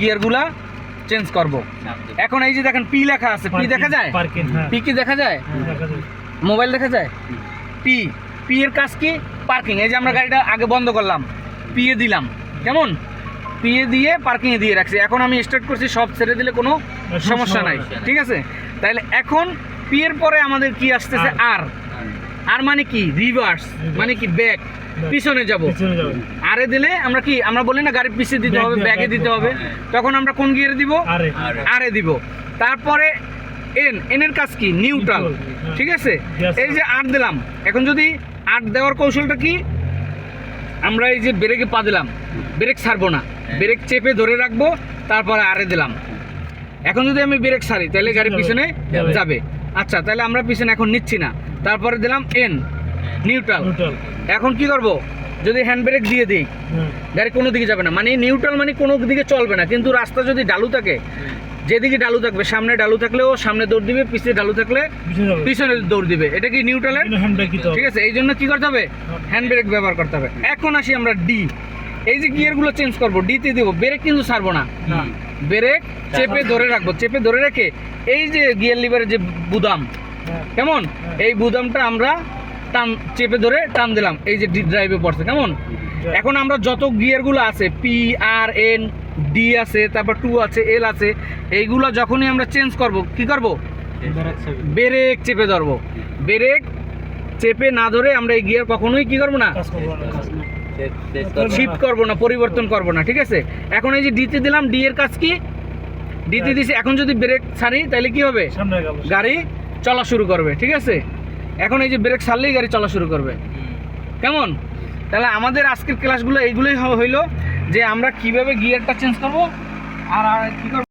গিয়ারগুলা change করব। এখন এই যে দেখেন পি লেখা আছে। পি দেখা যায়? পার্কিং হ্যাঁ। পি কি দেখা যায়? হ্যাঁ, দেখা যায়। মোবাইল দেখা যায়? পি। পি। এর কাজ কি? পার্কিং এই যে আমরা গাড়িটা আগে বন্ধ করলাম পি এ দিলাম। কেমন? পি এ দিয়ে পার্কিং এ দিয়ে রাখছি। এখন আমি স্টার্ট করছি সব ছেড়ে দিলে কোনো সমস্যা নাই। ঠিক আছে? তাহলে এখন পি এর পরে আমাদের কি আসতেছে? আর আর মানে কি? রিভার্স মানে কি? ব্যাক পিছনে যাব। আরে দিলে আমরা কি আমরা বলি না গাড়ির পিছিয়ে দিতে হবে ব্যাগে দিতে হবে। তখন আমরা কোন গিয়ারে দিব? আরে। দিব। তারপরে এন এন এর কাজ কি? নিউট্রাল হ্যাঁ। ঠিক আছে? এই যে আট দিলাম। এখন যদি আট দেওয়ার কৌশলটা কি? আমরা এই যে ব্রেকে পা দিলাম। ব্রেক ছাড়বো না। ব্রেক চেপে ধরে রাখব তারপরে আরে দিলাম। এখন যদি আমি ব্রেক ছাড়ি তাহলে গাড়ি পিছনে। যাবে। আচ্ছা তাহলে আমরা পিছনে এখন নিচ্ছি না। তারপরে দিলাম এন নিউট্রাল নিউট্রাল এখন কি করব? যদি হ্যান্ড ব্রেক দিয়ে দিই গাড়ি কোনো দিকে যাবে না। মানে নিউট্রাল মানে কোনো দিকে চলবে না। কিন্তু রাস্তা যদি ডালু থাকে যেদিকে ডালু থাকবে সামনে ডালু থাকলেও সামনে দৌড় দিবে পিছে ডালু থাকলে পিছনে দৌড় দিবে। এটা কি নিউট্রালের হবে ঠিক আছে এই জন্য কি করতে হবে? হ্যান্ড ব্রেক ব্যবহার করতে হবে। এখন আসি আমরা ডি এই যে গিয়ারগুলো চেঞ্জ করব ডিতে দেবো। ব্রেক কিন্তু ছাড়বো না। ব্রেক চেপে ধরে রাখব। চেপে ধরে রেখে এই যে গিয়ার লিভারের যে বুদাম কেমন? এই বুদামটা আমরা টান চেপে ধরে টান দিলাম। এই যে ডি ড্রাইভে পড়ছে কেমন? এখন আমরা যত গিয়ারগুলো আছে পি আর এন ডি আছে তারপর টু আছে এল আছে এইগুলো যখনই আমরা চেঞ্জ করব কি করব? ব্রেক চেপে ধরবো। ব্রেক চেপে না ধরে আমরা এই গিয়ার কখনোই কি করব না? কাজ শিফট করব না। পরিবর্তন করব না ঠিক আছে? এখন এই যে ডিতে দিলাম ডি এর কাজ কি? ডিতে দিছি এখন যদি ব্রেক ছাড়ি তাহলে কি হবে? সামনে গাড়ি চলা শুরু করবে, ঠিক আছে? এখন এই যে ব্রেক সারলেই গাড়ি চলা শুরু করবে। কেমন? তাহলে আমাদের আজকের ক্লাসগুলো এইগুলোই হইল যে আমরা কীভাবে গিয়ারটা চেঞ্জ করব আর কী করব?